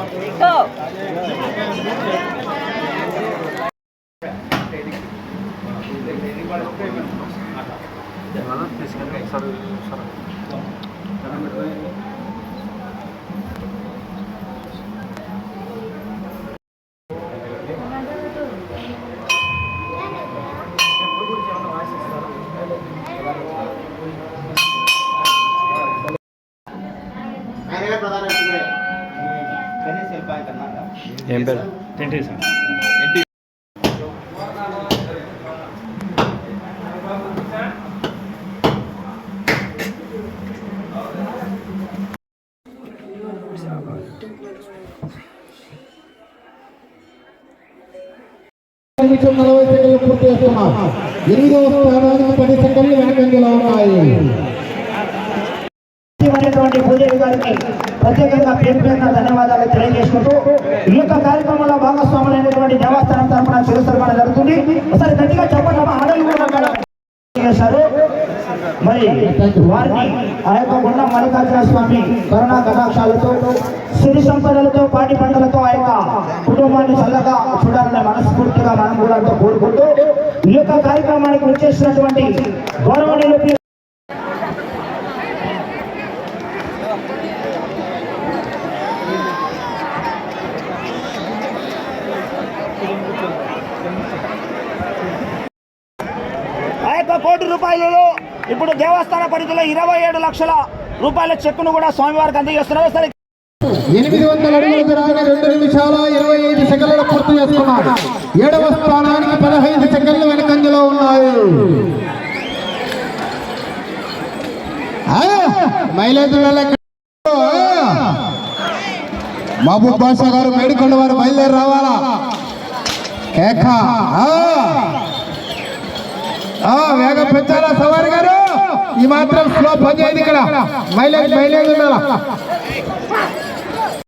Go. Jangan lupa subscribe. ఏం పేరు? Twenty sir. నిమిషం నలభై సెకండ్లు పూర్తి చేస్తున్నాం ఎనిమిదవ స్థానానికి పది సెకండ్లు వెనకంజలో ఉన్నాయి అనేటువంటి భూదేవి గారికి ప్రత్యేకంగా పేరు పేరున ధన్యవాదాలు తెలియజేసుకుంటూ ఈ యొక్క కార్యక్రమంలో భాగస్వాములైనటువంటి దేవస్థానం తరఫున చిరుసర్మాన జరుగుతుంది. ఒకసారి గట్టిగా చెప్పండి అమ్మా, ఆడలు కూడా చేశారు. మరి వారిని ఆ యొక్క గుండ మల్లికార్జున స్వామి కరుణా కటాక్షాలతో సిరి సంపదలతో పాటి పంటలతో ఆ యొక్క కుటుంబాన్ని చల్లగా చూడాలనే మనస్ఫూర్తిగా మనం కూడా కోరుకుంటూ ఈ యొక్క కార్యక్రమానికి వచ్చేసినటువంటి గౌరవనీయులు ఆ యొక్క కోటి రూపాయలలో ఇప్పుడు దేవస్థాన పరిధిలో ఇరవై ఏడు లక్షల రూపాయల చెక్కును కూడా స్వామివారికి అందజేస్తున్నారు. సరే. ఎనిమిది వందల అడుగుల రెండు నిమిషాల ఇరవై ఐదు సెకండ్లు పూర్తి చేస్తున్నారు ఏడవ స్థానానికి పదహైదు సెకండ్లు వెనకంజలో ఉన్నాయి. మైలేజ్ మహబూబ్ బాషా గారు మేడికొండ వారు బయలుదేరి రావాలా? కేక వేగం పెంచాలా సవారి గారు? ఈ మాత్రం స్లో పని చేయదు ఇక్కడ. మైలేజ్ మైలేజ్ ఉండాలా?